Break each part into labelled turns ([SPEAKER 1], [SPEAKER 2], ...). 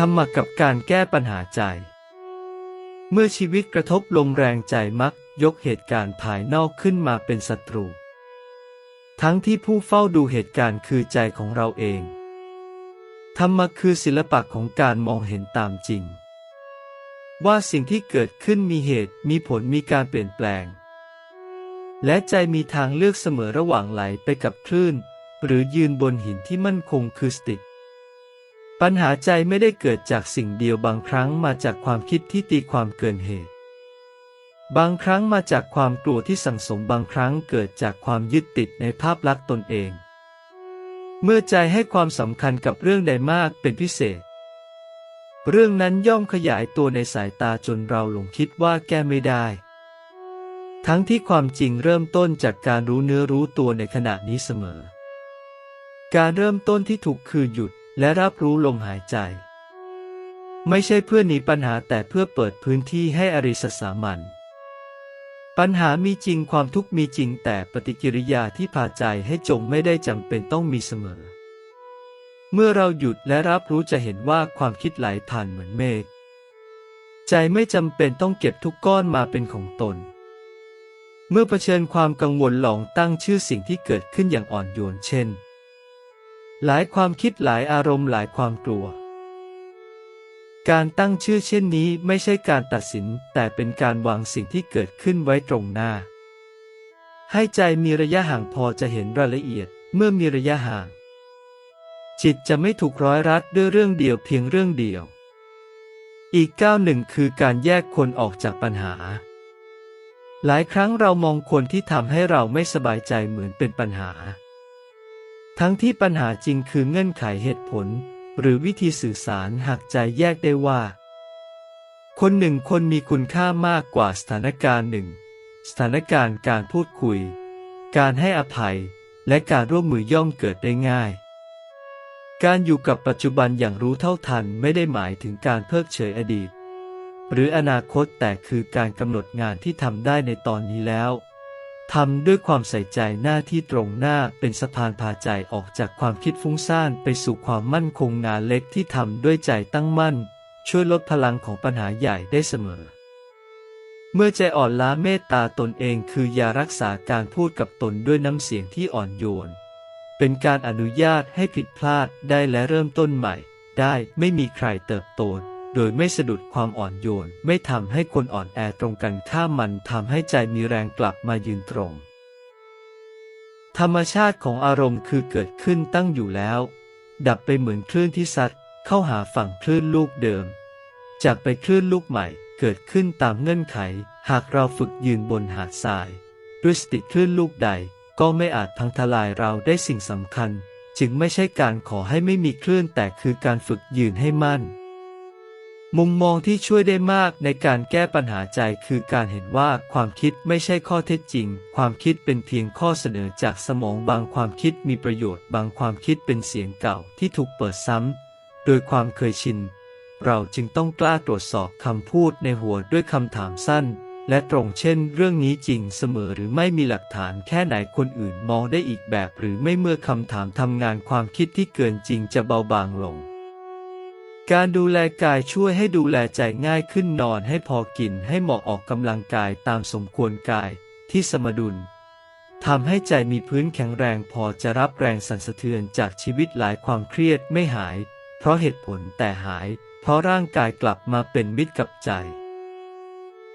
[SPEAKER 1] ทำมากับการแก้ปัญหาใจ เมื่อชีวิตกระทบลมแรงใจมักยกเหตุการณ์ภายนอกขึ้นมาเป็นศัตรู ทั้งที่ผู้เฝ้าดูเหตุการณ์คือใจของเราเอง ธรรมะคือศิลปะของการมองเห็นตามจริง ว่าสิ่งที่เกิดขึ้นมีเหตุมีผลมีการเปลี่ยนแปลง และใจมีทางเลือกเสมอระหว่างไหลไปกับคลื่น หรือยืนบนหินที่มั่นคงคือสติ ปัญหาใจไม่ได้เกิดจากสิ่งเดียวบางครั้งมาจากความคิดที่ตีความเกินเหตุ บางครั้งมาจากความกลัวที่สั่งสมบางครั้งเกิดจากความยึดติดในภาพลักษณ์ตนเอง เมื่อใจให้ความสำคัญกับเรื่องใดมากเป็นพิเศษ เรื่องนั้นย่อมขยายตัวในสายตาจนเราหลงคิดว่าแก้ไม่ได้ ทั้งที่ความจริงเริ่มต้นจากการรู้เนื้อรู้ตัวในขณะนี้เสมอ การเริ่มต้นที่ถูกคือหยุด และรับรู้ลมหายใจ ไม่ใช่เพื่อหนีปัญหาแต่เพื่อเปิดพื้นที่ให้อริสสามัญปัญหามีจริงความทุกข์มีจริงแต่ปฏิกิริยาที่พาใจให้จงไม่ได้จำเป็นต้องมีเสมอ เมื่อเราหยุดและรับรู้จะเห็นว่าความคิดไหลผ่านเหมือนเมฆใจไม่จำเป็นต้องเก็บทุกก้อนมาเป็นของตน เมื่อเผชิญความกังวลหลองตั้งชื่อสิ่งที่เกิดขึ้นอย่างอ่อนโยนเช่น หลายความคิดหลายอารมณ์หลายความกลัว การตั้งชื่อเช่นนี้ไม่ใช่การตัดสิน แต่เป็นการวางสิ่งที่เกิดขึ้นไว้ตรงหน้า ให้ใจมีระยะห่างพอจะเห็นรายละเอียด เมื่อมีระยะห่าง จิตจะไม่ถูกร้อยรัดด้วยเรื่องเดียวเพียงเรื่องเดียว อีกก้าวหนึ่งคือการแยกคนออกจากปัญหา หลายครั้งเรามองคนที่ทำให้เราไม่สบายใจเหมือนเป็นปัญหา ทั้งที่ปัญหาจริงคือเงื่อนไขเหตุผล หรือวิธีสื่อสารหากใจแยกได้ว่า คนหนึ่งคนมีคุณค่ามากกว่าสถานการณ์หนึ่ง สถานการณ์การพูดคุย การให้อภัย และการร่วมมือย่อมเกิดได้ง่าย การอยู่กับปัจจุบันอย่างรู้เท่าทันไม่ได้หมายถึงการเพิกเฉยอดีต หรืออนาคตแต่คือการกำหนดงานที่ทำได้ในตอนนี้แล้ว ทำด้วยความใส่ใจหน้าที่ตรงหน้าเป็นสะพานพาใจออกจากความคิดฟุ้งซ่านไปสู่ความมั่นคงงานเล็กที่ทำด้วยใจตั้งมั่น ช่วยลดพลังของปัญหาใหญ่ได้เสมอ เมื่อใจอ่อนล้าเมตตาตนเองคือยารักษาการพูดกับตนด้วยน้ำเสียงที่อ่อนโยน เป็นการอนุญาตให้ผิดพลาดได้และเริ่มต้นใหม่ ได้ไม่มีใครเติบโต โดยไม่สะดุดความอ่อนโยน ไม่ทำให้คนอ่อนแอตรงกันข้ามมันทำให้ใจมีแรงกลับมายืนตรง ธรรมชาติของอารมณ์คือเกิดขึ้นตั้งอยู่แล้ว ดับไปเหมือนคลื่นที่ซัดเข้าหาฝั่งคลื่นลูกเดิม จากไปคลื่นลูกใหม่เกิดขึ้นตามเงื่อนไข หากเราฝึกยืนบนหาดทราย ด้วยสติคลื่นลูกใดก็ไม่อาจพังทลายเราได้สิ่งสำคัญ จึงไม่ใช่การขอให้ไม่มีคลื่นแต่คือการฝึกยืนให้มั่น มุมมองที่ช่วยได้มากในการแก้ปัญหาใจคือการเห็นว่าความคิดไม่ใช่ข้อเท็จจริง ความคิดเป็นเพียงข้อเสนอจากสมองบางความคิดมีประโยชน์ บางความคิดเป็นเสียงเก่าที่ถูกเปิดซ้ำโดยความเคยชิน เราจึงต้องกล้าตรวจสอบคำพูดในหัวด้วยคำถามสั้น และตรงเช่น เรื่องนี้จริงเสมอหรือไม่มีหลักฐานแค่ไหนคนอื่นมองได้อีกแบบ หรือไม่เมื่อคำถามทำงานความคิดที่เกินจริงจะเบาบางลง การดูแลกายช่วยให้ดูแลใจง่ายขึ้นนอนให้พอกินให้เหมาะออกกำลังกายตามสมควรกายที่สมดุลทำให้ใจมีพื้นแข็งแรงพอจะรับแรงสั่นสะเทือนจากชีวิตหลายความเครียดไม่หาย เพราะเหตุผลแต่หาย เพราะร่างกายกลับมาเป็นมิตรกับใจ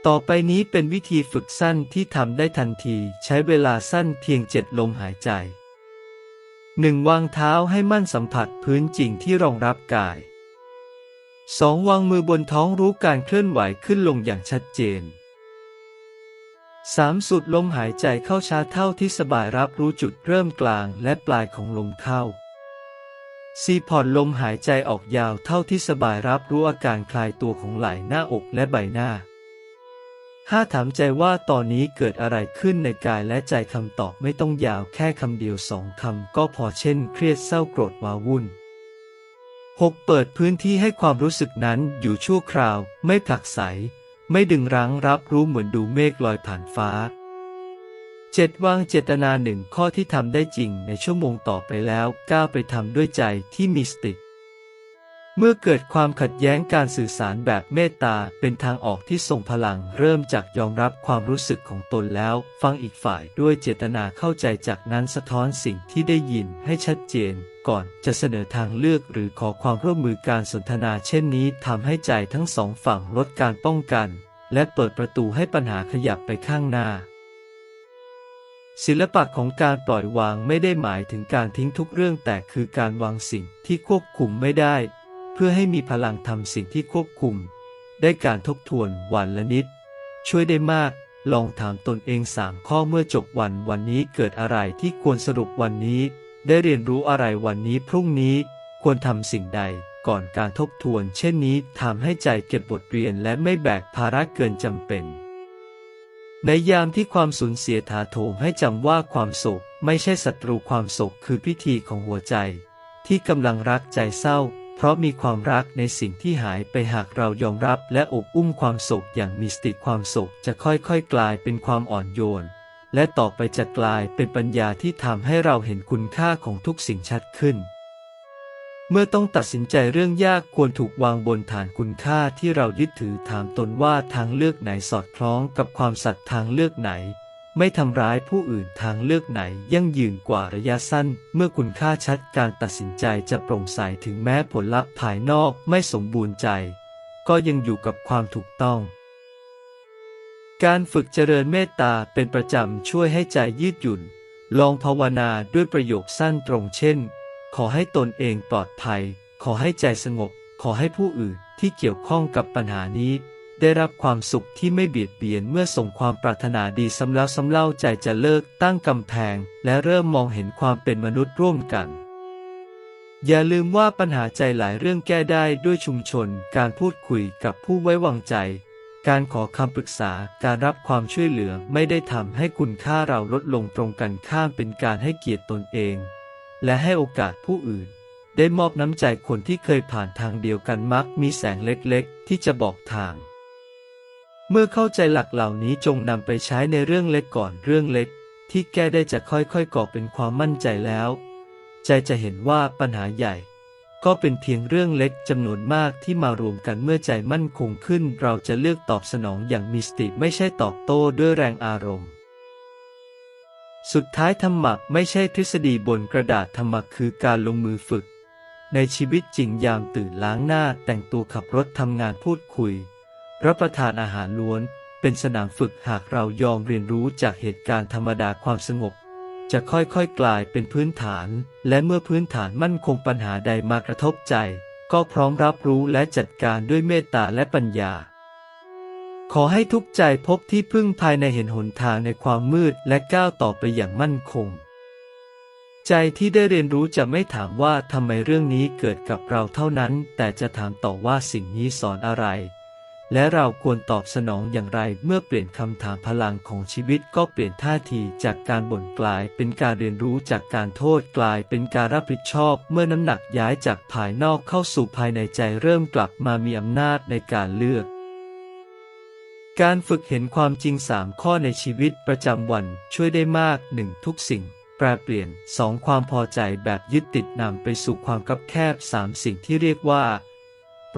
[SPEAKER 1] ต่อไปนี้เป็นวิธีฝึกสั้นที่ทำได้ทันทีใช้เวลาสั้นเพียงเจ็ดลมหายใจ 1. วางเท้าให้มั่นสัมผัสพื้นจริงที่รองรับกาย 2. วางมือบนท้องรู้การเคลื่อนไหวขึ้นลงอย่างชัดเจน 3. สูดลมหายใจเข้าช้าเท่าที่สบายรับรู้จุดเริ่มกลางและปลายของลมเข้า 4. ผ่อนลมหายใจออกยาวเท่าที่สบายรับรู้อาการคลายตัวของไหล่หน้าอกและใบหน้า 5. ถามใจว่าตอนนี้เกิดอะไรขึ้นในกายและใจคำตอบไม่ต้องยาวแค่คำเดียวสองคำก็พอเช่น เครียดเศร้าโกรธว้าวุ่น 6. เปิดพื้นที่ให้ความรู้สึกนั้นอยู่ชั่วคราว ไม่ผลักไส ไม่ดึงรั้งรับรู้เหมือนดูเมฆลอยผ่านฟ้า 7. วางเจตนาหนึ่งข้อที่ทำได้จริงในชั่วโมงต่อไปแล้วก้าวไปทำด้วยใจที่มีสติ เมื่อเกิดความขัดแย้งการสื่อสารแบบเมตตาเป็นทางออกที่ทรงพลัง เริ่มจากยอมรับความรู้สึกของตนแล้ว ฟังอีกฝ่ายด้วยเจตนาเข้าใจจากนั้นสะท้อนสิ่งที่ได้ยินให้ชัดเจน ก่อนจะเสนอทางเลือกหรือขอความร่วมมือการสนทนาเช่นนี้ทำให้ใจทั้งสองฝั่งลดการป้องกัน และเปิดประตูให้ปัญหาขยับไปข้างหน้าศิลปะของการปล่อยวางไม่ได้หมายถึงการทิ้งทุกเรื่องแต่คือการวางสิ่งที่ควบคุมไม่ได้ เพื่อให้มีพลังทำสิ่งที่ควบคุม ได้การทบทวนวันละนิด ช่วยได้มาก ลองถามตนเองสามข้อเมื่อจบวันวันนี้เกิดอะไรที่ควรสรุปวันนี้ ได้เรียนรู้อะไรวันนี้พรุ่งนี้ ควรทำสิ่งใดก่อนการทบทวน เช่นนี้ทำให้ใจเก็บบทเรียนและไม่แบกภาระเกินจำเป็น ในยามที่ความสูญเสียถาโถมให้จำว่าความโศกไม่ใช่ศัตรูความโศกคือพิธีของหัวใจ ที่กำลังรักใจเศร้า เพราะมีความรักในสิ่งที่หายไปหากเรายอมรับและอบอุ้มความโศกอย่างมีสติความโศกจะค่อยๆ กลายเป็นความอ่อนโยน และต่อไปจะกลายเป็นปัญญาที่ทำให้เราเห็นคุณค่าของทุกสิ่งชัดขึ้น เมื่อต้องตัดสินใจเรื่องยากควรถูกวางบนฐานคุณค่าที่เรายึดถือถามตนว่าทางเลือกไหนสอดคล้องกับความสัตย์ทางเลือกไหน ไม่ทำร้ายผู้อื่นทางเลือกไหนยั่งยืนกว่าระยะสั้น เมื่อคุณค่าชัดการตัดสินใจจะโปร่งใสถึงแม้ผลลัพธ์ภายนอกไม่สมบูรณ์ใจ ก็ยังอยู่กับความถูกต้อง การฝึกเจริญเมตตาเป็นประจำช่วยให้ใจยืดหยุ่น ลองภาวนาด้วยประโยคสั้นตรงเช่น ขอให้ตนเองปลอดภัย ขอให้ใจสงบ ขอให้ผู้อื่นที่เกี่ยวข้องกับปัญหานี้ ได้รับความสุขที่ไม่เบียดเบียนเมื่อส่งความปรารถนาดีซ้ำแล้วซ้ำเล่าใจจะเลิกตั้งกำแพง และเริ่มมองเห็นความเป็นมนุษย์ร่วมกัน อย่าลืมว่าปัญหาใจหลายเรื่องแก้ได้ด้วยชุมชน การพูดคุยกับผู้ไว้วางใจ การขอคำปรึกษาการรับความช่วยเหลือไม่ได้ทำให้คุณค่าเราลดลงตรงกันข้ามเป็นการให้เกียรติตนเอง และให้โอกาสผู้อื่นได้มอบน้ำใจคนที่เคยผ่านทางเดียวกันมักมีแสงเล็กๆ ที่จะบอกทาง เมื่อเข้าใจหลักเหล่านี้จงนำไปใช้ในเรื่องเล็กก่อนเรื่องเล็ก ที่แก้ได้จะค่อยๆก่อเป็นความมั่นใจแล้ว ใจจะเห็นว่าปัญหาใหญ่ ก็เป็นเพียงเรื่องเล็กจำนวนมากที่มารวมกันเมื่อใจมั่นคงขึ้น เราจะเลือกตอบสนองอย่างมีสติไม่ใช่ตอบโต้ด้วยแรงอารมณ์ สุดท้ายธรรมะไม่ใช่ทฤษฎีบนกระดาษธรรมะคือการลงมือฝึก ในชีวิตจริงยามตื่นล้างหน้าแต่งตัวขับรถทำงานพูดคุย รับประทานอาหารล้วน เป็นสนามฝึกหากเรายอมเรียนรู้จากเหตุการณ์ธรรมดาความสงบ จะค่อยๆกลายเป็นพื้นฐาน และเมื่อพื้นฐานมั่นคงปัญหาใดมากระทบใจ ก็พร้อมรับรู้และจัดการด้วยเมตตาและปัญญา ขอให้ทุกใจพบที่พึ่งภายในเห็นหนทางในความมืดและก้าวต่อไปอย่างมั่นคงใจที่ได้เรียนรู้จะไม่ถามว่าทำไมเรื่องนี้เกิดกับเราเท่านั้น แต่จะถามต่อว่าสิ่งนี้สอนอะไร และเราควรตอบสนองอย่างไรเมื่อเปลี่ยนคำถามพลังของชีวิตก็เปลี่ยนท่าทีจากการบ่นกลายเป็นการเรียนรู้จากการโทษกลายเป็นการรับผิดชอบ เมื่อน้ำหนักย้ายจากภายนอกเข้าสู่ภายในใจเริ่มกลับมามีอำนาจในการเลือก การฝึกเห็นความจริงสามข้อในชีวิตประจำวันช่วยได้มาก 1. ทุกสิ่งแปรเปลี่ยน 2. ความพอใจแบบยึดติดนำไปสู่ความคับแคบ 3. สิ่งที่เรียกว่า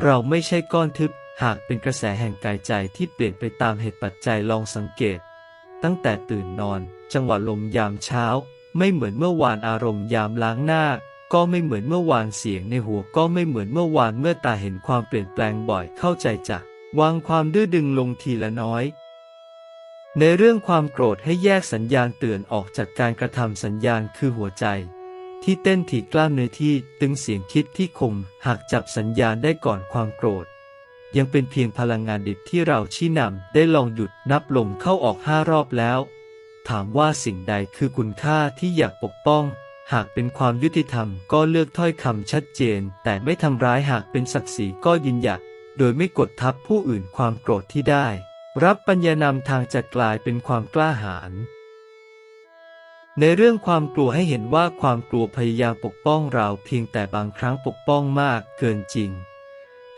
[SPEAKER 1] เราไม่ใช่ก้อนทึบ หากเป็นกระแสแห่งกายใจที่เปลี่ยนไปตามเหตุปัจจัยลองสังเกต ตั้งแต่ตื่นนอน จังหวะลมยามเช้า ไม่เหมือนเมื่อวานอารมณ์ยามล้างหน้า ก็ไม่เหมือนเมื่อวานเสียงในหัวก็ไม่เหมือนเมื่อวานเมื่อตาเห็นความเปลี่ยนแปลงบ่อยเข้าใจจักวางความดื้อดึงลงทีละน้อย ในเรื่องความโกรธให้แยกสัญญาณเตือนออกจากการกระทำสัญญาณคือหัวใจที่เต้นถี่กล้ามเนื้อที่ตึงเสียงคิดที่คมหากจับสัญญาณได้ก่อนความโกรธ ยังเป็นเพียงพลังงานดิบที่เราชี้นำได้ลองหยุดนับลมเข้าออกห้ารอบแล้ว ถามว่าสิ่งใดคือคุณค่าที่อยากปกป้อง หากเป็นความยุติธรรมก็เลือกถ้อยคำชัดเจน แต่ไม่ทำร้ายหากเป็นศักดิ์ศรีก็ยืนหยัดโดยไม่กดทับผู้อื่นความโกรธที่ได้ รับปัญญานำทางจะกลายเป็นความกล้าหาญในเรื่องความกลัวให้เห็นว่าความกลัวพยายามปกป้องเราเพียงแต่บางครั้งปกป้องมากเกินจริง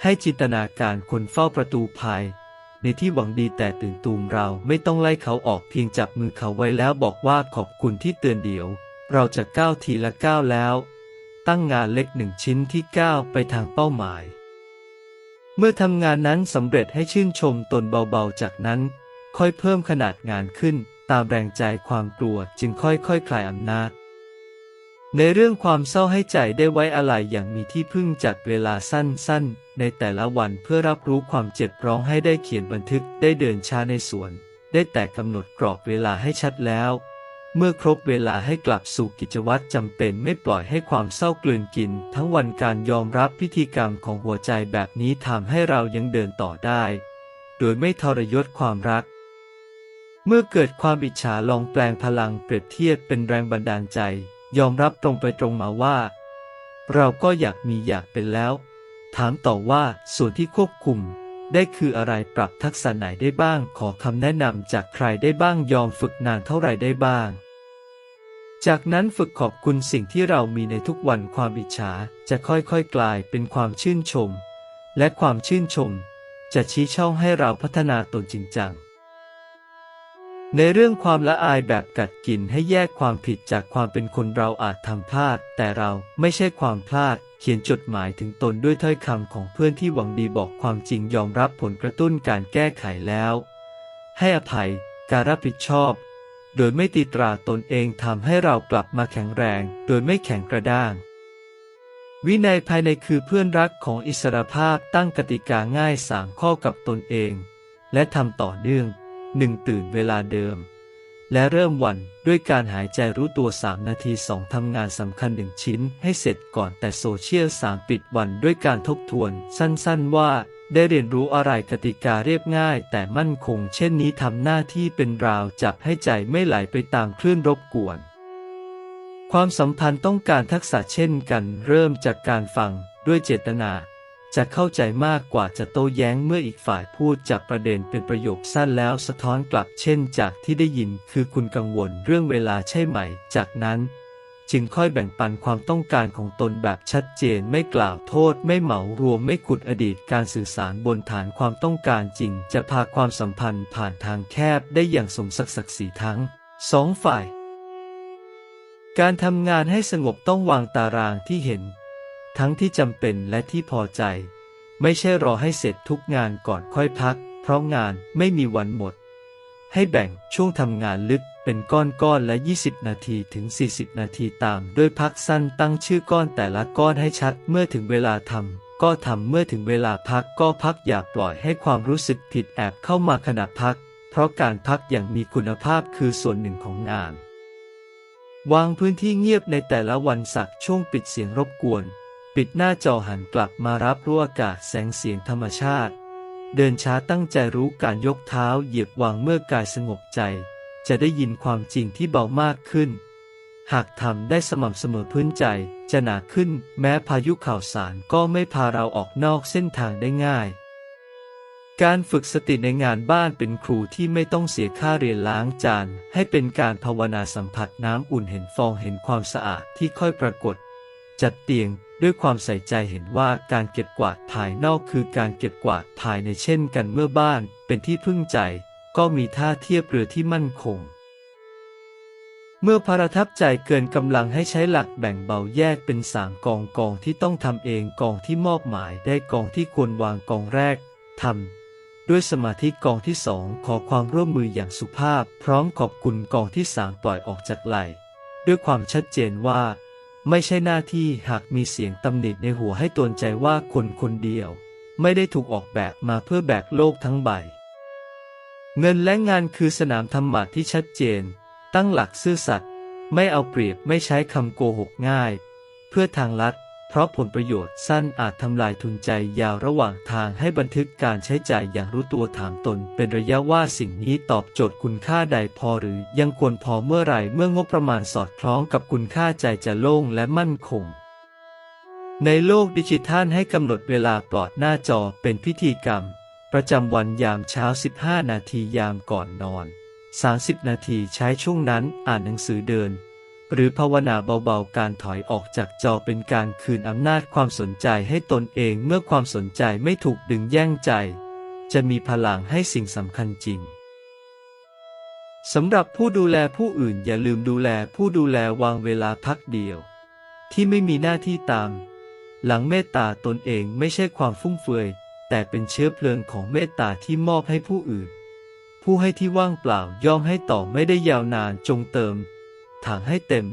[SPEAKER 1] ให้จินตนาการคนเฝ้าประตูภาย ในที่หวังดีแต่ตื่นตูมเราไม่ต้องไล่เขาออกเพียงจับมือเขาไว้แล้วบอกว่าขอบคุณที่เตือนเดี๋ยว เราจะก้าวทีละก้าวแล้ว ตั้งงานเล็กหนึ่งชิ้นที่ก้าวไปทางเป้าหมาย เมื่อทำงานนั้นสำเร็จให้ชื่นชมตนเบาๆ จากนั้น ค่อยเพิ่มขนาดงานขึ้น ตามแรงใจความกลัวจึงค่อยๆคคลายอำนาจ ในเรื่องความเศร้าให้ใจได้ไว้อะไรอย่างมีที่พึ่งจัดเวลาสั้นๆ ในแต่ละวันเพื่อรับรู้ความเจ็บร้องให้ได้เขียนบันทึกได้เดินช้าในสวน ได้แต่กำหนดกรอบเวลาให้ชัดแล้ว เมื่อครบเวลาให้กลับสู่กิจวัตรจำเป็นไม่ปล่อยให้ความเศร้ากลืนกิน ทั้งวันการยอมรับพิธีกรรมของหัวใจแบบนี้ทำให้เรายังเดินต่อได้ โดยไม่ทรยศความรักเมื่อเกิดความอิจฉาลองแปลงพลังเปรียบเทียบเป็นแรงบันดาลใจ ยอมรับตรงไปตรงมาว่า เราก็อยากมีอยากเป็นแล้ว ถามต่อว่าส่วนที่ควบคุม ได้คืออะไรปรับทักษะไหนได้บ้าง ขอคำแนะนำจากใครได้บ้างยอมฝึกนานเท่าไหร่ได้บ้าง จากนั้นฝึกขอบคุณสิ่งที่เรามีในทุกวันความอิจฉาจะค่อยๆกลายเป็นความชื่นชม และความชื่นชม จะชี้ช่องให้เราพัฒนาตนจริงจัง ในเรื่องความละอายแบบกัดกินให้แยกความผิดจากความเป็นคนเราอาจทำพลาด แต่เราไม่ใช่ความพลาด เขียนจดหมายถึงตนด้วยถ้อยคำของเพื่อนที่หวังดีบอกความจริงยอมรับผลกระตุ้นการแก้ไขแล้ว ให้อภัยการรับผิดชอบ โดยไม่ตีตราตนเองทำให้เรากลับมาแข็งแรง โดยไม่แข็งกระด้าง วินัยภายในคือเพื่อนรักของอิสรภาพตั้งกติกาง่ายสามข้อกับตนเอง และทำต่อเนื่อง หนึ่งตื่นเวลาเดิม และเริ่มวันด้วยการหายใจรู้ตัว 3 นาที 2 ทำงานสำคัญหนึ่งชิ้นให้เสร็จก่อนแต่โซเชียล 3 ปิดวันด้วยการทบทวน สั้นๆว่าได้เรียนรู้อะไรกติกาเรียบง่าย แต่มั่นคง เช่นนี้ทำหน้าที่เป็นราวจับให้ใจไม่ไหลไปตามคลื่นรบกวน ความสัมพันธ์ต้องการทักษะเช่นกัน เริ่มจากการฟังด้วยเจตนา จะเข้าใจมากกว่าจะโต้แย้งเมื่ออีกฝ่ายพูดจากประเด็นเป็นประโยคสั้นแล้วสะท้อนกลับเช่นจากที่ได้ยินคือคุณกังวลเรื่องเวลาใช่ไหม จากนั้น จึงค่อยแบ่งปันความต้องการของตนแบบชัดเจนไม่กล่าวโทษ ไม่เหมารวมไม่ขุดอดีตการสื่อสารบนฐานความต้องการจริง จะพาความสัมพันธ์ผ่านทางแคบได้อย่างสมศักดิ์ศรีทั้งสองฝ่าย การทำงานให้สงบต้องวางตารางที่เห็น ทั้งที่จำเป็นและที่พอใจ ไม่ใช่รอให้เสร็จทุกงานก่อนค่อยพัก เพราะงานไม่มีวันหมด ให้แบ่งช่วงทำงานลึกเป็นก้อนๆและ 20 นาทีถึง 40 นาทีตาม ด้วยพักสั้นตั้งชื่อก้อนแต่ละก้อนให้ชัดเมื่อถึงเวลาทำก็ทำเมื่อถึงเวลาพักก็พักอย่าปล่อยให้ความรู้สึกผิดแอบเข้ามาขณะพัก เพราะการพักอย่างมีคุณภาพคือส่วนหนึ่งของงาน วางพื้นที่เงียบในแต่ละวันสักช่วงปิดเสียงรบกวน ปิดหน้าจอหันกลับมารับรู้อากาศแสงเสียงธรรมชาติ เดินช้าตั้งใจรู้การยกเท้าเหยียบวางเมื่อกายสงบใจ จะได้ยินความจริงที่เบามากขึ้น หากทำได้สม่ำเสมอพื้นใจ จะหนาขึ้นแม้พายุข่าวสารก็ไม่พาเราออกนอกเส้นทางได้ง่าย การฝึกสติในงานบ้านเป็นครูที่ไม่ต้องเสียค่าเรียนล้างจาน ให้เป็นการภาวนาสัมผัสน้ำอุ่นเห็นฟองเห็นความสะอาดที่ค่อยปรากฏ จัดเตียง ด้วยความใส่ใจเห็นว่าการเก็บกวาดภายนอกคือการเก็บกวาดภายในเช่นกันเมื่อบ้านเป็นที่พึ่งใจ ก็มีท่าเทียบเรือที่มั่นคง เมื่อประทับใจเกินกำลังให้ใช้หลักแบ่งเบาแยกเป็นสามกองกองที่ต้องทำเองกองที่มอบหมายได้กองที่ควรวางกองแรกทำด้วยสมาธิกองที่สองขอความร่วมมืออย่างสุภาพ พร้อมขอบคุณกองที่สามปล่อยออกจากไหลด้วยความชัดเจนว่า ไม่ใช่หน้าที่หากมีเสียงตำหนิในหัวให้ตนใจว่าคนคนเดียว ไม่ได้ถูกออกแบบมาเพื่อแบกโลกทั้งใบ เงินและงานคือสนามธรรมะที่ชัดเจน ตั้งหลักซื่อสัตย์ไม่เอาเปรียบไม่ใช้คำโกหกง่าย เพื่อทางลัด เพราะผลประโยชน์สั้นอาจทำลายทุนใจยาวระหว่างทางให้บันทึกการใช้จ่ายอย่างรู้ตัวถามตน เป็นระยะว่าสิ่งนี้ตอบโจทย์คุณค่าใดพอหรือยังควรพอเมื่อไหร่เมื่องบประมาณสอดคล้องกับคุณค่าใจจะโล่งและมั่นคงในโลกดิจิทัลให้กำหนดเวลาปลอดหน้าจอเป็นพิธีกรรม ประจำวันยามเช้า 15 นาทียามก่อนนอน 30 นาทีใช้ช่วงนั้นอ่านหนังสือเดิน หรือภาวนาเบาๆ การถอยออกจากจอเป็นการคืนอำนาจความสนใจให้ตนเองเมื่อความสนใจไม่ถูกดึงแย่งใจ จะมีพลังให้สิ่งสำคัญจริงสำหรับผู้ดูแลผู้อื่นอย่าลืมดูแลผู้ดูแลวางเวลาพักเดียว ที่ไม่มีหน้าที่ตาม หลังเมตตาตนเองไม่ใช่ความฟุ่มเฟือย แต่เป็นเชื้อเพลิงของเมตตาที่มอบให้ผู้อื่น ผู้ให้ที่ว่างเปล่าย่อมให้ต่อไม่ได้ยาวนานจงเติม ถังให้เต็ม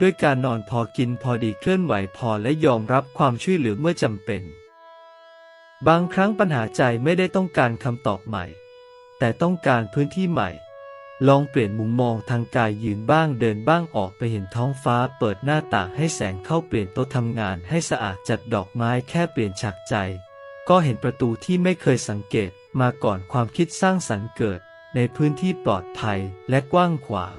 [SPEAKER 1] ด้วยการนอนพอกินพอดีเคลื่อนไหวพอและยอมรับความช่วยเหลือเมื่อจำเป็น บางครั้งปัญหาใจไม่ได้ต้องการคำตอบใหม่ แต่ต้องการพื้นที่ใหม่ ลองเปลี่ยนมุมมองทางกายยืนบ้างเดินบ้างออกไปเห็นท้องฟ้า เปิดหน้าต่างให้แสงเข้าเปลี่ยนโต๊ะทำงานให้สะอาดจัดดอกไม้แค่เปลี่ยนฉากใจ ก็เห็นประตูที่ไม่เคยสังเกตมาก่อนความคิดสร้างสรรค์เกิดในพื้นที่ปลอดภัยและกว้างขวาง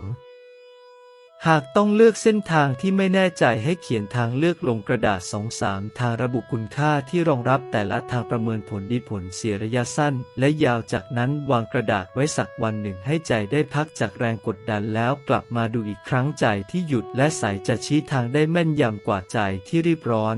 [SPEAKER 1] หากต้องเลือกเส้นทางที่ไม่แน่ใจให้เขียนทางเลือกลงกระดาษสองสามทางระบุคุณค่าที่รองรับแต่ละทางประเมินผลดีผลเสียระยะสั้น และยาวจากนั้นวางกระดาษไว้สักวันหนึ่งให้ใจได้พักจากแรงกดดันแล้วกลับมาดูอีกครั้งใจที่หยุดและใสจะชี้ทางได้แม่นยำกว่าใจที่รีบร้อน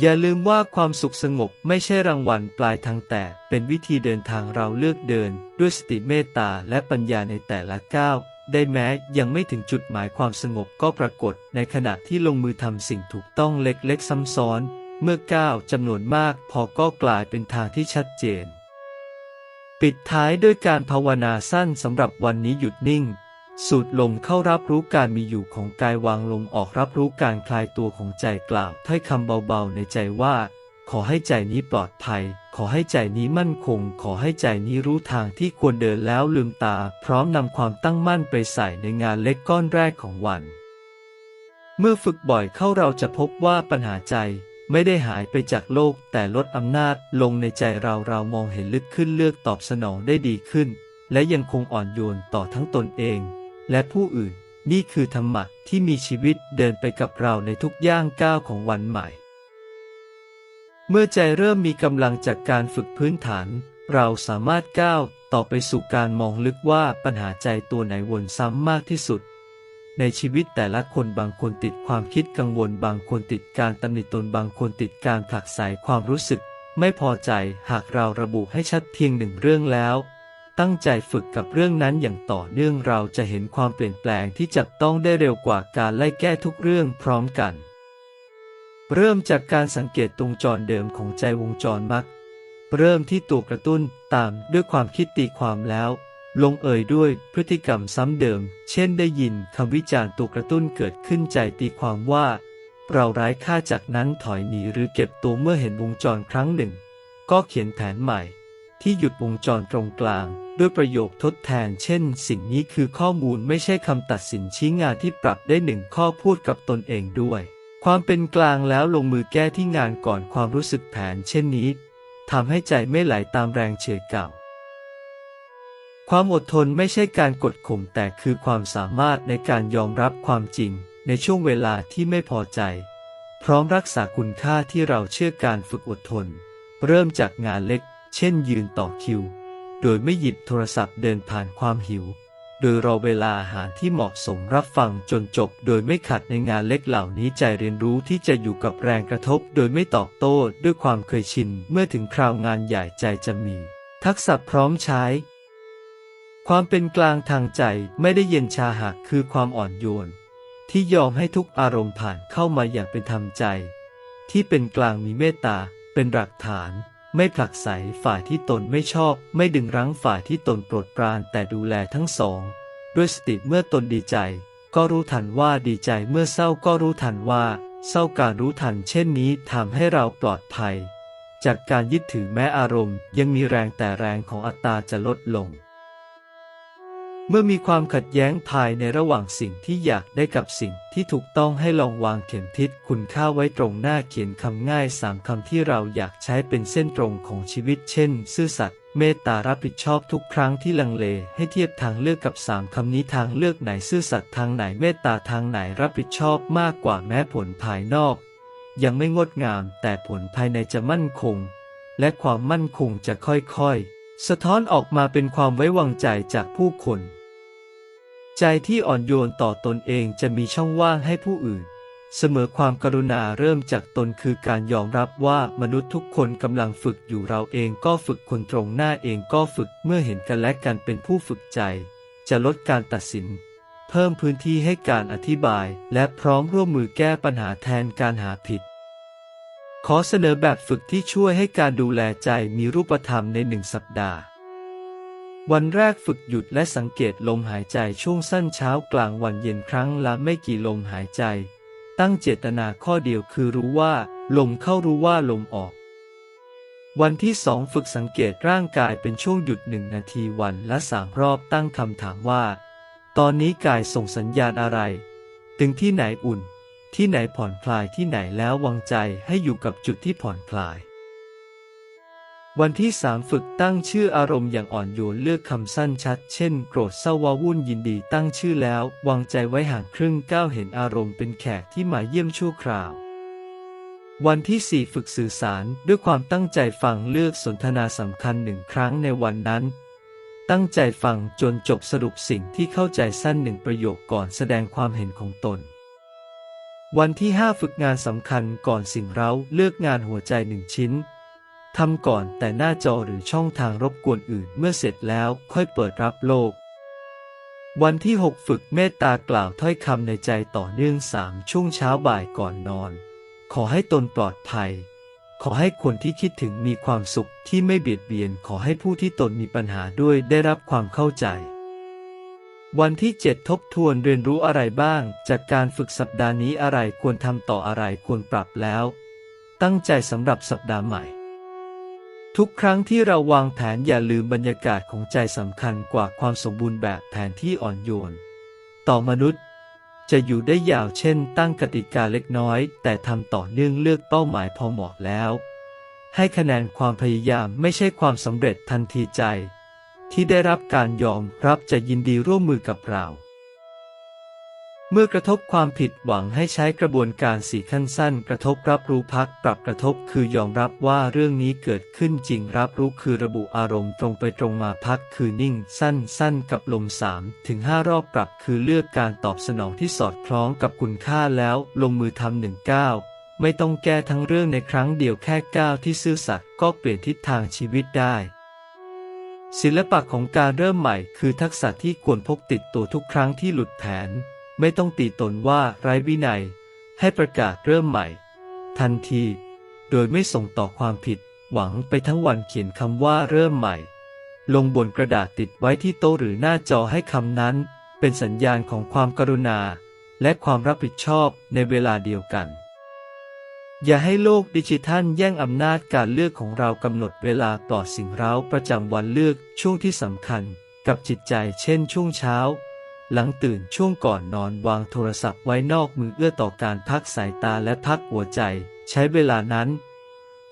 [SPEAKER 1] อย่าลืมว่าความสุขสงบไม่ใช่รางวัลปลายทางแต่เป็นวิธีเดินทางเราเลือกเดิน ด้วยสติเมตตาและปัญญาในแต่ละก้าว ได้แม้ยังไม่ถึงจุดหมายความสงบก็ปรากฏในขณะที่ลงมือทำสิ่งถูกต้องเล็กๆซ้ำซ้อน เมื่อก้าวจำนวนมากพอก็กลายเป็นทางที่ชัดเจน ปิดท้ายด้วยการภาวนาสั้นสำหรับวันนี้หยุดนิ่ง สูดลมเข้ารับรู้การมีอยู่ของกายวางลมออกรับรู้การคลายตัวของใจกล่าวถ้อยคำเบาๆในใจว่า ขอให้ใจนี้ปลอดภัย ขอให้ใจนี้มั่นคง ขอให้ใจนี้รู้ทางที่ควรเดินแล้วลืมตา พร้อมนำความตั้งมั่นไปใส่ในงานเล็กก้อนแรกของวัน เมื่อฝึกบ่อยเข้าเราจะพบว่าปัญหาใจไม่ได้หายไปจากโลก แต่ลดอำนาจลงในใจเราเรามองเห็นลึกขึ้นเลือกตอบสนองได้ดีขึ้น และยังคงอ่อนโยนต่อทั้งตนเอง และผู้อื่น นี่คือธรรมะที่มีชีวิตเดินไปกับเราในทุกย่างก้าวของวันใหม่ เมื่อใจเริ่มมีกำลังจากการฝึกพื้นฐาน เราสามารถก้าวต่อไปสู่การมองลึกว่าปัญหาใจตัวไหนวนซ้ำมากที่สุด ในชีวิตแต่ละคนบางคนติดความคิดกังวล บางคนติดการตำหนิตนบางคนติดการผลักไสความรู้สึก ไม่พอใจหากเราระบุให้ชัดเพียงหนึ่งเรื่องแล้ว ตั้งใจฝึกกับเรื่องนั้นอย่างต่อเนื่องเราจะเห็นความเปลี่ยนแปลงที่จับต้องได้เร็วกว่าการไล่แก้ทุกเรื่องพร้อมกัน เริ่มจากการสังเกตตรงจรเดิมของใจวงจรมักเริ่มที่ตัวกระตุ้นตามด้วยความคิดตีความแล้ว ลงเอ่ยด้วยพฤติกรรมซ้ำเดิม เช่นได้ยินคำวิจารณ์ตัวกระตุ้นเกิดขึ้นใจตีความว่า เราร้ายค่าจากนั้นถอยหนีหรือเก็บตัวเมื่อเห็นวงจรครั้งหนึ่ง ก็เขียนแผนใหม่ ที่หยุดวงจรตรงกลาง ด้วยประโยคทดแทน เช่น สิ่งนี้คือข้อมูลไม่ใช่คำตัดสินชี้งานที่ปรับได้หนึ่งข้อพูดกับตนเองด้วย ความเป็นกลางแล้วลงมือแก้ที่งานก่อนความรู้สึกแผนเช่นนี้ทำให้ใจไม่ไหลตามแรงเฉยเก่า ความอดทนไม่ใช่การกดข่มแต่คือความสามารถในการยอมรับความจริงในช่วงเวลาที่ไม่พอใจ พร้อมรักษาคุณค่าที่เราเชื่อการฝึกอดทน เริ่มจากงานเล็ก เช่นยืนต่อคิว โดยไม่หยิบโทรศัพท์เดินผ่านความหิว โดยรอเวลาอาหารที่เหมาะสมรับฟังจนจบ โดยไม่ขัดในงานเล็กเหล่านี้ใจเรียนรู้ที่จะอยู่กับแรงกระทบ โดยไม่ตอบโต้ด้วยความเคยชิน เมื่อถึงคราวงานใหญ่ใจจะมี ทักษะพร้อมใช้ ความเป็นกลางทางใจไม่ได้เย็นชาหักคือความอ่อนโยน ที่ยอมให้ทุกอารมณ์ผ่านเข้ามาอย่างเป็นธรรมใจ ที่เป็นกลางมีเมตตาเป็นหลักฐาน ไม่ผลักไสฝ่ายที่ตนไม่ชอบ ไม่ดึงรั้งฝ่ายที่ตนโปรดปรานแต่ดูแลทั้งสอง ด้วยสติเมื่อตนดีใจ ก็รู้ทันว่าดีใจเมื่อเศร้าก็รู้ทันว่า เศร้าการรู้ทันเช่นนี้ทำให้เราปลอดภัย จากการยึดถือแม้อารมณ์ ยังมีแรงแต่แรงของอัตตาจะลดลง เมื่อมีความขัดแย้งภายในระหว่างสิ่งที่อยากได้กับสิ่งที่ถูกต้องให้ลองวางเข็มทิศคุณค่าไว้ตรงหน้าเขียนคำง่ายสามคำที่เราอยากใช้เป็นเส้นตรงของชีวิตเช่น ซื่อสัตย์เมตตารับผิดชอบทุกครั้งที่ลังเล ให้เทียบทางเลือกกับสามคำนี้ทางเลือกไหนซื่อสัตย์ทางไหนเมตตาทางไหนรับผิดชอบมากกว่าแม้ผลภายนอก ยังไม่งดงาม แต่ผลภายในจะมั่นคง และความมั่นคงจะค่อยๆ สะท้อนออกมาเป็นความไว้วางใจจากผู้คน ใจที่อ่อนโยนต่อตนเองจะมีช่องว่างให้ผู้อื่น เสมอความกรุณาเริ่มจากตนคือการยอมรับว่ามนุษย์ทุกคนกำลังฝึกอยู่เราเองก็ฝึกคนตรงหน้าเองก็ฝึกเมื่อเห็นกันและกันเป็นผู้ฝึกใจ จะลดการตัดสิน เพิ่มพื้นที่ให้การอธิบาย และพร้อมร่วมมือแก้ปัญหาแทนการหาผิด ขอเสนอแบบฝึกที่ช่วยให้การดูแลใจมีรูปธรรมในหนึ่งสัปดาห์ วันแรกฝึกหยุดและสังเกตลมหายใจช่วงสั้นเช้ากลางวันเย็นครั้งละไม่กี่ลมหายใจ ตั้งเจตนาข้อเดียวคือรู้ว่า ลมเข้ารู้ว่าลมออก วันที่สองฝึกสังเกตร่างกายเป็นช่วงหยุดหนึ่งนาทีวันละสามรอบตั้งคำถามว่า ตอนนี้กายส่งสัญญาณอะไรตึงที่ไหนอุ่น ที่ไหนผ่อนคลายที่ไหนแล้ววางใจให้อยู่กับจุดที่ผ่อนคลาย วันที่สามฝึกตั้งชื่ออารมณ์อย่างอ่อนโยนเลือกคำสั้นชัด เช่น โกรธเศร้าว้าวุ่นยินดีตั้งชื่อแล้ว วางใจไว้ห่างครึ่งก้าวเห็นอารมณ์เป็นแขกที่มาเยี่ยมชั่วคราว วันที่สี่ฝึกสื่อสารด้วยความตั้งใจฟังเลือกสนทนาสำคัญหนึ่งครั้งในวันนั้น ตั้งใจฟังจนจบสรุปสิ่งที่เข้าใจสั้นหนึ่งประโยคก่อนแสดงความเห็นของตนวันที่ 5 ฝึกงานสำคัญก่อนสิ่งเร้าเลือกงานหัวใจหนึ่งชิ้น ทำก่อนแต่หน้าจอหรือช่องทางรบกวนอื่นเมื่อเสร็จแล้วค่อยเปิดรับโลก วันที่ 6 ฝึกเมตตากล่าวถ้อยคำในใจต่อเนื่องสามช่วงเช้าบ่ายก่อนนอน ขอให้ตนปลอดภัย ขอให้คนที่คิดถึงมีความสุขที่ไม่เบียดเบียนขอให้ผู้ที่ตนมีปัญหาด้วยได้รับความเข้าใจ วันที่ 7 ทบทวนเรียนรู้อะไรบ้าง จากการฝึกสัปดาห์นี้อะไรควรทำต่ออะไรควรปรับแล้ว ตั้งใจสำหรับสัปดาห์ใหม่ ทุกครั้งที่เราวางแผนอย่าลืมบรรยากาศของใจสำคัญกว่าความสมบูรณ์แบบแผนที่อ่อนโยน ต่อมนุษย์ จะอยู่ได้ยาวเช่น ตั้งกติกาเล็กน้อย แต่ทำต่อเนื่องเลือกเป้าหมายพอเหมาะแล้ว ให้คะแนนความพยายามไม่ใช่ความสำเร็จทันทีใจ ที่ได้รับการยอมรับจะยินดีร่วมมือกับเรา เมื่อกระทบความผิดหวังให้ใช้กระบวนการสี่ขั้นสั้น กระทบรับรู้พักปรับกระทบคือยอมรับว่าเรื่องนี้เกิดขึ้นจริงรับรู้คือระบุอารมณ์ตรงไปตรงมาพักคือนิ่ง สั้นสั้นกับลมสามถึงห้ารอบปรับคือเลือกการตอบสนองที่สอดคล้องกับคุณค่าแล้ว ลงมือทำหนึ่งก้าวไม่ต้องแก้ทั้งเรื่องในครั้งเดียวแค่ก้าวที่ซื่อสัตย์ก็เปลี่ยนทิศทางชีวิตได้ศิลปะของการเริ่มใหม่คือทักษะที่ควรพกติดตัวทุกครั้งที่หลุดแผน ไม่ต้องตีตนว่าไร้วินัย ให้ประกาศเริ่มใหม่ ทันที โดยไม่ส่งต่อความผิด หวังไปทั้งวันเขียนคำว่าเริ่มใหม่ ลงบนกระดาษติดไว้ที่โต๊ะหรือหน้าจอให้คำนั้น เป็นสัญญาณของความกรุณา และความรับผิดชอบในเวลาเดียวกัน อย่าให้โลกดิจิทัลแย่งอำนาจการเลือกของเรากำหนดเวลาต่อสิ่งเร้าประจำวันเลือกช่วงที่สำคัญกับจิตใจเช่นช่วงเช้า หลังตื่นช่วงก่อนนอนวางโทรศัพท์ไว้นอกมือเอื้อต่อการพักสายตาและพักหัวใจ ใช้เวลานั้น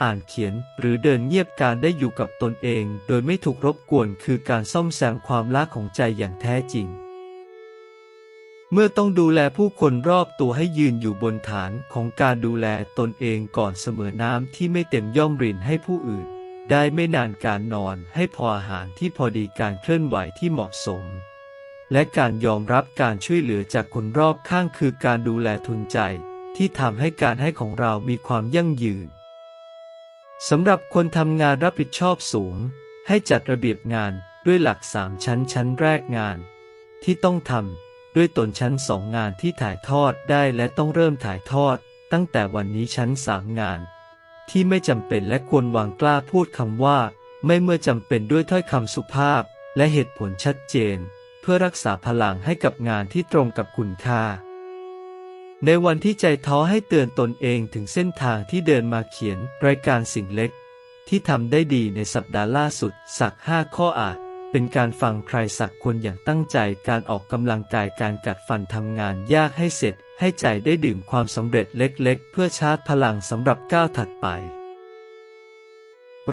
[SPEAKER 1] อ่านเขียนหรือเดินเงียบการได้อยู่กับตนเอง โดยไม่ถูกรบกวนคือการซ่อมแซมความละของใจอย่างแท้จริง เมื่อต้องดูแลผู้คนรอบตัวให้ยืนอยู่บนฐานของการดูแลตนเองก่อนเสมอน้ำที่ไม่เต็มย่อมรินให้ผู้อื่น ได้ไม่นานการนอนให้พออาหารที่พอดีการเคลื่อนไหวที่เหมาะสม และการยอมรับการช่วยเหลือจากคนรอบข้างคือการดูแลทุนใจ ที่ทำให้การให้ของเรามีความยั่งยืนสำหรับคนทำงานรับผิดชอบสูง ให้จัดระเบียบงานด้วยหลักสามชั้นชั้นแรกงาน ที่ต้องทำด้วยตนชั้นสองงานที่ถ่ายทอดได้และต้องเริ่มถ่ายทอด ตั้งแต่วันนี้ชั้นสามงาน ที่ไม่จำเป็นและควรวางกล้าพูดคำว่า ไม่เมื่อจำเป็นด้วยถ้อยคำสุภาพ และเหตุผลชัดเจน พื่อรักษาพลังให้กับงานที่ตรงกับคุณค่า ในวันที่ใจท้อให้เตือนตนเองถึงเส้นทางที่เดินมาเขียนรายการสิ่งเล็ก ที่ทำได้ดีในสัปดาห์ล่าสุด สักห้าข้ออาจเป็นการฟังใครสักคนอย่างตั้งใจการออกกำลังกายการกัดฟันทำงานยากให้เสร็จ ให้ใจได้ดื่มความสำเร็จเล็กๆ เพื่อชาร์จพลังสำหรับก้าวถัดไป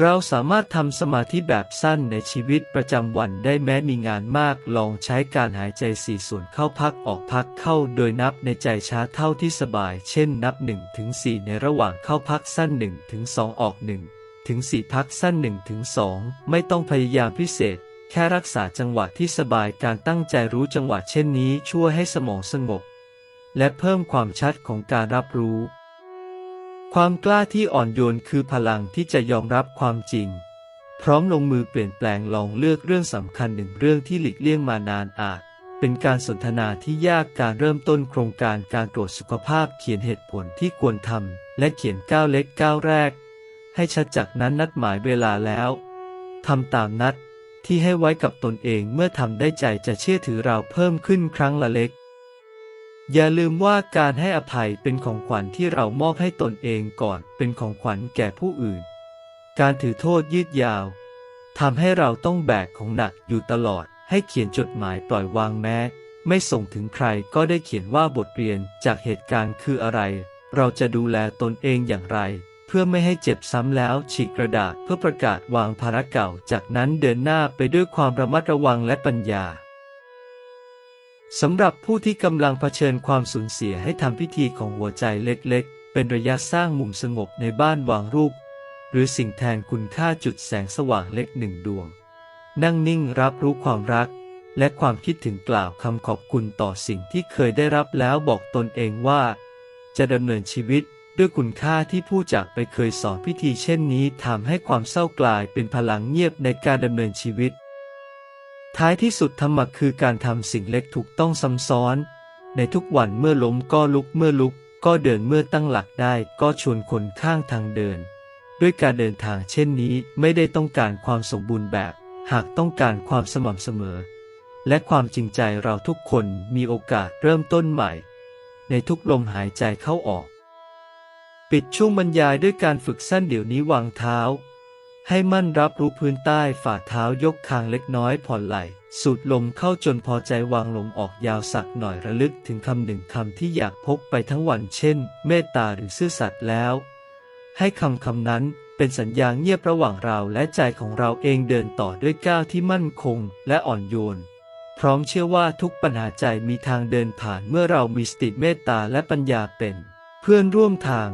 [SPEAKER 1] เราสามารถทำสมาธิแบบสั้นในชีวิตประจำวันได้แม้มีงานมาก ลองใช้การหายใจสี่ส่วนเข้าพักออกพักเข้า โดยนับในใจช้าเท่าที่สบาย เช่นนับ1ถึง4ในระหว่างเข้าพักสั้น1ถึง2ออก1ถึง4พักสั้น1ถึง2ไม่ต้องพยายามพิเศษ แค่รักษาจังหวะที่สบายการตั้งใจรู้จังหวะเช่นนี้ช่วยให้สมองสงบ และเพิ่มความชัดของการรับรู้ ความกล้าที่อ่อนโยนคือพลังที่จะยอมรับความจริง พร้อมลงมือเปลี่ยนแปลงลองเลือกเรื่องสำคัญหนึ่งเรื่องที่หลีกเลี่ยงมานานอาจ เป็นการสนทนาที่ยากการเริ่มต้นโครงการการตรวจสุขภาพเขียนเหตุผลที่ควรทำและเขียนก้าวเล็กก้าวแรก ให้ชัดจากนั้นนัดหมายเวลาแล้วทำตามนัดที่ให้ไว้กับตนเองเมื่อทำได้ใจจะเชื่อถือเราเพิ่มขึ้นครั้งละเล็ก อย่าลืมว่าการให้อภัยเป็นของขวัญที่เรามอบให้ตนเองก่อนเป็นของขวัญแก่ผู้อื่น การถือโทษยืดยาวทำให้เราต้องแบกของหนักอยู่ตลอด ให้เขียนจดหมายปล่อยวางแม้ ไม่ส่งถึงใครก็ได้เขียนว่าบทเรียนจากเหตุการณ์คืออะไร เราจะดูแลตนเองอย่างไร เพื่อไม่ให้เจ็บซ้ำแล้วฉีกกระดาษเพื่อประกาศวางภาระเก่า จากนั้นเดินหน้าไปด้วยความระมัดระวังและปัญญา สำหรับผู้ที่กำลังเผชิญความสูญเสียให้ทำพิธีของหัวใจเล็กๆ เป็นระยะสร้างมุมสงบในบ้านวางรูป หรือสิ่งแทนคุณค่าจุดแสงสว่างเล็กหนึ่งดวง นั่งนิ่งรับรู้ความรัก และความคิดถึงกล่าวคำขอบคุณต่อสิ่งที่เคยได้รับแล้วบอกตนเองว่า จะดำเนินชีวิตด้วยคุณค่าที่ผู้จากไปเคยสอนพิธีเช่นนี้ทำให้ความเศร้ากลายเป็นพลังเงียบในการดำเนินชีวิต ท้ายที่สุดธรรมะคือการทำสิ่งเล็กถูกต้องซ้ำซ้อน ในทุกวันเมื่อล้มก็ลุกเมื่อลุก ก็เดินเมื่อตั้งหลักได้ก็ชวนคนข้างทางเดิน ด้วยการเดินทางเช่นนี้ไม่ได้ต้องการความสมบูรณ์แบบ หากต้องการความสม่ำเสมอ และความจริงใจเราทุกคนมีโอกาสเริ่มต้นใหม่ ในทุกลมหายใจเข้าออก ปิดช่วงบรรยายด้วยการฝึกสั้นเดี๋ยวนี้วางเท้า ให้มั่นรับรู้พื้นใต้ฝ่าเท้ายกคางเล็กน้อยผ่อนไหล สูดลมเข้าจนพอใจวางลมออกยาวสักหน่อยระลึกถึงคำหนึ่งคำที่อยากพกไปทั้งวันเช่น เมตตาหรือซื่อสัตย์แล้ว ให้คำคำนั้นเป็นสัญญาณเงียบระหว่างเราและใจของเราเองเดินต่อด้วยก้าวที่มั่นคงและอ่อนโยน พร้อมเชื่อว่าทุกปัญหาใจมีทางเดินผ่านเมื่อเรามีสติเมตตาและปัญญาเป็น เพื่อนร่วมทาง